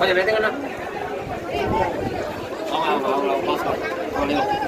Oye, vete con la... Vamos, vamos, vamos, vamos, vamos, vamos, vamos.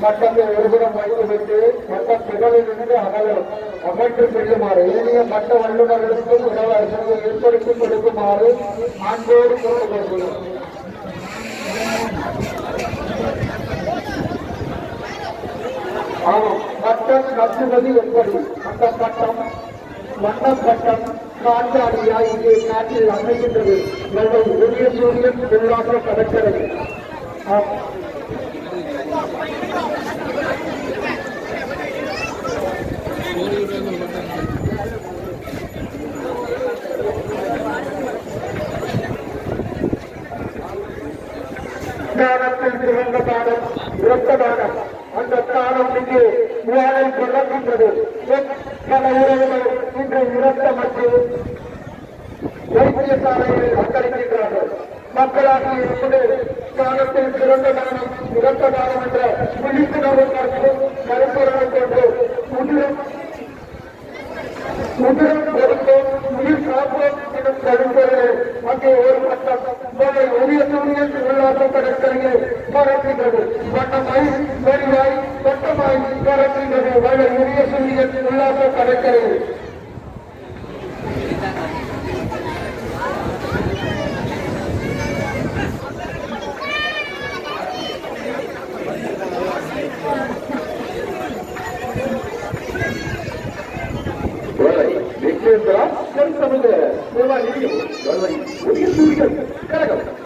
மட்டத்தை ஒருபுறம் வைத்துவிட்டு மற்ற திகழிலிருந்து அகலம் அமைத்து செல்லுமாறு ஏனைய மட்ட வல்லுநர்களுக்கும் உணவு இளவரசர்கள் ஏற்படுத்தி கொடுக்குமாறு ஆண்டோடு கூறுகிறோம் ஆமாம் மட்டம் கட்டுவது எப்படி? அந்த பட்டம் வண்ணப்பட்டம் காற்றாடியா இங்கே நாட்டில் அமைகின்றது. எங்கள் உரிய சூரியன் உல்லாச கடற்கரை. ஆம். தானத்தில் சிறந்த தானம் இரத்த தானம் அந்த தானம் இங்கே வாழை பிறக்கின்றது பல உறவுகள் இன்று இரத்த மற்றும் வைத்தியசாலையில் அக்கடிக்கின்றார்கள் மக்களாகி இருப்பது தானத்தில் சிறந்த தானம் இரத்த தானம் என்ற விழிப்புணர்வு கருத்து கருத்துறவை கொண்டு முதிரும் முதிரும் கொடுக்கும் உயிர் காப்போம் எனும் கருத்துரை அங்கே ஒரு பட்டம் बड़े वो भी असूलियत से गुजरात को कनेक्ट करेंगे भारत की गढ़ बटम भाई मेरी भाई बटम भाई भारत की गढ़ बड़े वो भी असूलियत से गुजरात को कनेक्ट करेंगे देखिए, जरा जन समुदाय सेवा नहीं हो गड़बड़ी वो भी सूर्य கழகம்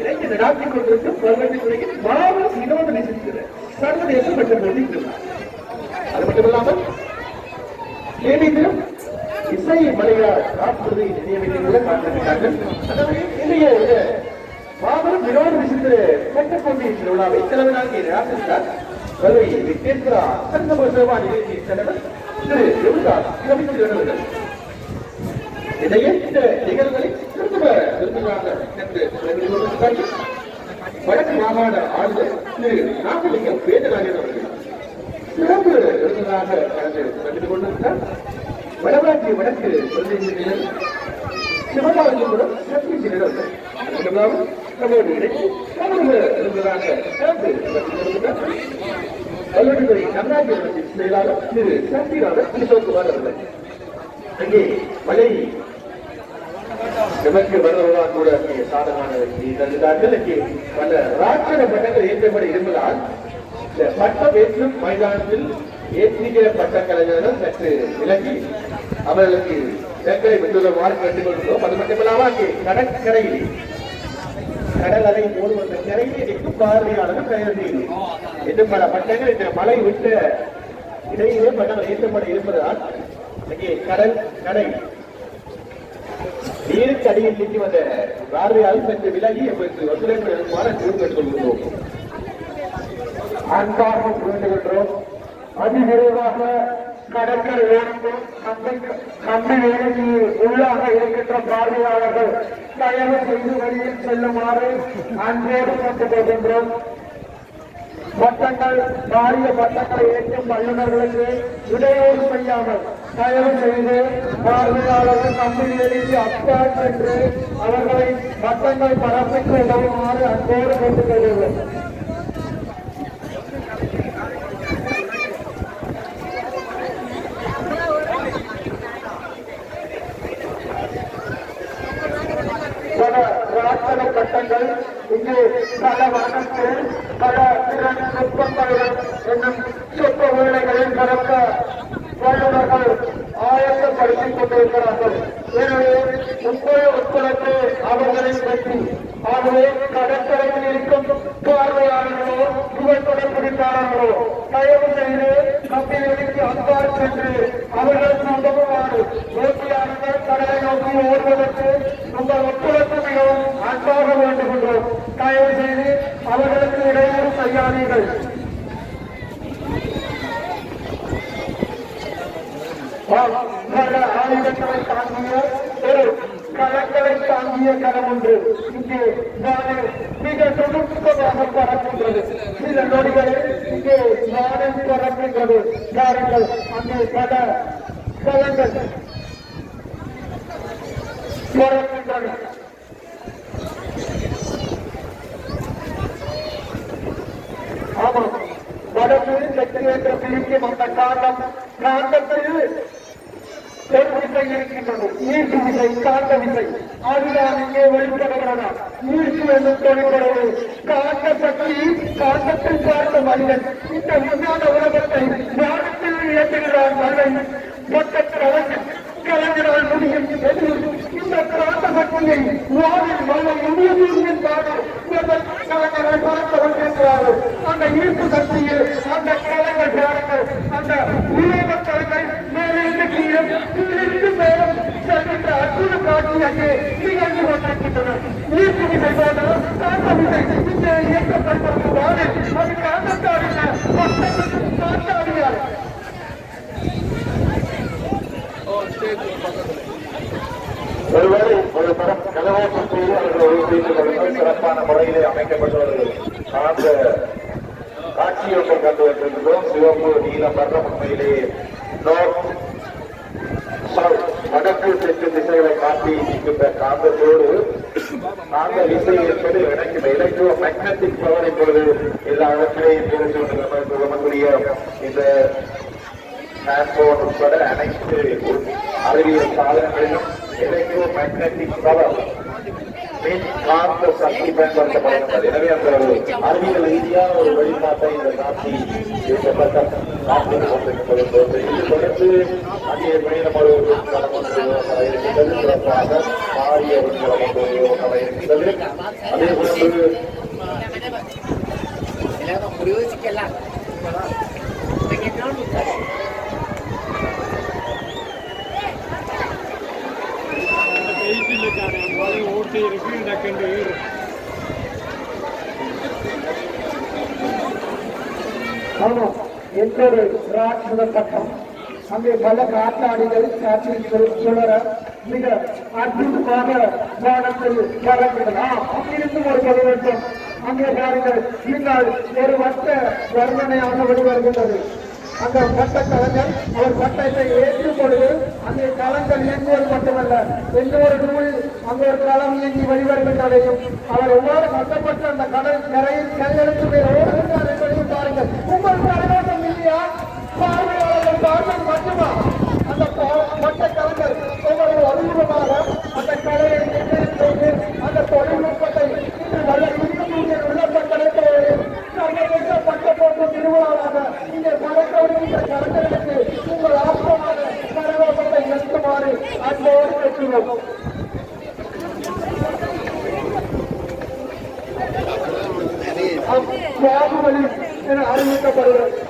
இணைந்து நடாத்திக் கொண்டிருக்கும் பல்வேறு துறையில் மாபெரும் வினோத நேசிக்கிற சர்வதேச மற்றும் வெளியிட்டுள்ளார் அது மட்டுமில்லாமல் தேனியிலும் இசை மலையார் காப்புறுதி நினைவிலே காத்திருக்கிறார்கள். அதாவது இன்றைய இந்த மாபெரும் வினோத விசித்திர பெட்டப்போட்டி திருவிழாவை தலைவராக ராசித்தார் வருவை விக்னேந்திரா சங்கம சேவா நிலையத்தின் தலைவர் திரு ரவிதாஸ் கவிஞர் எழுதுகிறார் இதையே இந்த நிகழ்வுகளை திரும்ப என்று வடக்கு மாகாண ஆளுநர் திரு நாகலிங்கம் வேதராஜன் அவர்கள் சிறப்பு விருதுகளாக கலந்து கலந்து கொண்டிருக்கிறார் வடவாட்சி வடக்கு பிரதிநிதிகள் சிவகாரத்தினுடன் சக்தி சிறந்தவர்கள் நம்மோடு இணைந்து கௌரவ விருதுகளாக கலந்து கல்லூரித்துறை நடராஜன் செயலாளர் திரு சக்திநாதன் கிஷோர்குமார் அவர்கள். அங்கே மலை நமக்கு வருவதாக கூட அங்கே சாதகமான வெற்றி தந்துட்டார்கள் பல ராட்சத பட்டங்கள் ஏற்றப்பட இருப்பதால் இந்த பட்டம் ஏற்றும் மைதானத்தில் ஏற்றிய பட்ட கலைஞர்கள் சற்று விலகி அவர்களுக்கு சர்க்கரை பெற்றுள்ளவாறு கேட்டுக்கொள்கிறோம் அது மட்டுமில்லாமல் அங்கே கடற்கரையில் கடல் அலை போது வந்த கரையில் நிற்கும் பார்வையாளர்கள் கையெழுத்து இன்னும் பல பட்டங்கள் இந்த மலை விட்ட இடையிலே பட்டங்கள் ஏற்றப்பட இருப்பதால் இங்கே கடல் கடை நீருக்கு அடியில் நின்று வந்த பார்வையாளர் சென்று விலகி எங்களுக்கு ஒத்துழைப்பு எழுமாறு கேட்டுக் கொள்கிறோம் அன்பாக புரிந்துகின்றோம் அதிவிரைவாக கடற்கரை ஓரத்தில் கம்பி கம்பி வேலைக்கு உள்ளாக இருக்கின்ற பார்வையாளர்கள் தயவு செய்து வெளியில் செல்லுமாறு அன்போடு கொண்டு போகின்றோம் பட்டங்கள் பாரிய பட்டங்களை ஏற்றும் வல்லுநர்களுக்கு இடையூறு செய்யாமல் தயவு செய்து பார்வையாளர்கள் கம்பி வேலைக்கு அப்பால் சென்று அவர்களை பட்டங்கள் பரப்பிக்கு உதவுமாறு அன்போடு கேட்டுக்கொள்கிறேன் பயன்படுத்திக் கொண்டிருக்கிறார்கள் எனவே முந்தைய உட்புறத்து அவர்களை பற்றி ஆகவே கடற்கரையில் இருக்கும் பார்வையாளர்களோ புகைப்படம் பிடித்தார்களோ தயவு செய்து கம்பெனிகளுக்கு அன்பார் சென்று அவர்கள் சொந்தமாறு நோக்கியாளர்கள் கடலை நோக்கி ஓடுவதற்கு உங்கள் தாங்கிய களம் ஒன்று இங்கே வானில் மிக தொழில்நுட்பமாக பறக்கின்றது சில நொடிகளில் இங்கே வானில் பறக்கின்றது பாருங்கள் அங்கே பல களங்கள் பறக்கின்றன ஆமாம் வடக்கு தெற்கு என்ற பிரிக்கும் அந்த காண்டம் காண்டத்தில் ஒரு விசை இருக்கின்றது ஈர்ப்பு விசை காந்த விசை அதுதான் இங்கே வெளிப்படுகிறதா ஈர்ப்பு என்று தொழில்படுவது காந்த சக்தி காந்தத்தில் பார்த்த மனிதன். இந்த விஞ்ஞான உலகத்தை ஞானத்தில் இயற்றுகிறார் மனிதன். மொத்தத்தில் அவன் கலைஞரால் முடியும் எது இந்த காந்த சக்தியை வானில் மழை முடியும் கலைஞரை பார்த்து கொண்டிருக்கிறார்கள். அந்த ஈர்ப்பு சக்தியில் அந்த கலைஞர் அந்த உலக கீழே செல்கின்ற அற்புத காட்சி அங்கே நிகழ்ந்து கொண்டிருக்கின்றன ஈர்ப்பு விசை போல காந்த விசை இங்கே இயக்கப்படுவது வானில் அது காந்தத்தாடின காந்தாடியார் ஒருவேளை ஒரு தரம் கலவாசம் செய்து அவர்கள் உதவி செய்து கொள்ளுங்கள் சிறப்பான முறையிலே அமைக்கப்பட்டவர்கள் அந்த காட்சியொன்றை கண்டு வந்திருக்கிறோம் சிவப்பு நீலம் வர்ற உண்மையிலே நார்த் சவுத் வடக்கு தெற்கு திசைகளை காட்டி இருக்கின்ற காந்தத்தோடு காந்த விசை என்பது இணைக்கிற எலக்ட்ரோ மேக்னட்டிக் பவர் என்பது எல்லா இடத்திலேயும் தெரிந்து கொண்டு இந்த டிரான்ஸ்போர்ட் உட்பட அனைத்து அறிவியல் சாதனங்களிலும் எலக்ட்ரோ மேக்னட்டிக் பவர் காந்த சக்தி பயன்படுத்தப்படுகின்றது. எனவே அந்த அறிவியல் ரீதியான ஒரு வழிபாட்டை இந்த காட்சி ஏற்பட்ட காட்டிக் கொண்டிருக்கின்றது இது தொடர்ந்து அங்கே மேலும் ஒரு களம் ஒன்று வர இருக்கின்றது சிறப்பாக மாறிய ஒரு களம் ஒன்று வர இருக்கின்றது அதே போன்று எல்லாரும் முடிவுச்சிக்கலாம் வெயிட்டில் மழை ஓட்டி இருக்கு டக்குண்டு ஆமாம் என்றொரு ராட்சத பட்டம் அங்கே பல காத்தாடிகள் காற்றில் சுழ- சுழற மிக அற்புதமாக வானத்தில் பறக்கிறது அங்கிருந்து ஒரு பதிவட்டம் அங்கே பாருங்கள் பின்னால் ஒரு வட்ட வர்ணனையாக வெளிவருகின்றது. அந்த பட்ட கலைஞர் அவர் பட்டத்தை ஏற்றும் பொழுது அங்கே களங்கள் இயங்குவது மட்டுமல்ல எந்த ஒரு நூல் அங்கே ஒரு களம் இயங்கி வெளிவருகின்றதையும் அவர் எவ்வாறு கஷ்டப்பட்டு அந்த கடல் கரையில் கையெழுத்து மேல் ஓடுகின்றார் என்பதையும் பாருங்கள். உங்களுக்கு அன்போடு என அறிவிக்கப்படுகிறது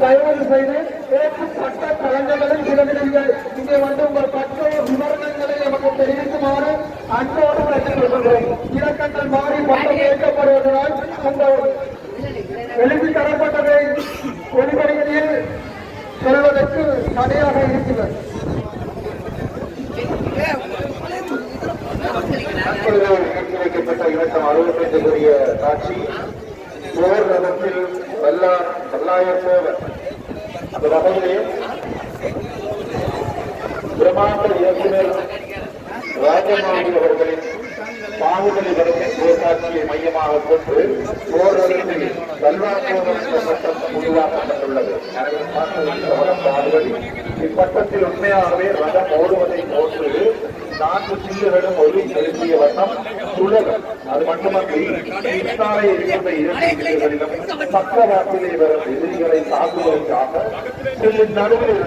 தயவு செய்து ஏற்கப்பட்ட கலைஞர்களை விலகினீர்கள் இங்கே வந்து உங்கள் பற்ற விவரணங்களை நமக்கு தெரிவிக்குமாறு அன்போடு கேட்டுக்கொள்கிறேன் இலக்கங்கள் மாறி பட்டம் கேட்கப்படுவதால் அந்த எழுதி தரப்பட்டதை ஒளிபடிகளில் சொல்வதற்கு தடையாக இருக்கிறது இலக்கம் அறுபத்தைந்துக்குரிய காட்சி போர் ரதத்தில் வல்லா வல்லாயர் போவர். அந்த வகையிலே பிரமாண்ட இயக்குனர் ராஜமாணி அவர்களின் பாகுபலி படத்தின் தொலைக்காட்சியை மையமாக கொண்டு போர் ரதத்தில் வல்லாபோவர் பட்டம் உருவாக்கப்பட்டுள்ளது. பாகுபலி. இப்பட்டத்தில் உண்மையாகவே ரதம் ஓடுவதை போன்று நான்கு சில்லுகளும் ஒளி செலுத்திய வண்ணம் சுழலும். அது மட்டுமன்றி பின்னாலே இருக்கின்ற இரண்டு பக்கவாட்டிலே வரும் எதிரிகளை தாக்குவதற்காக நடுவில்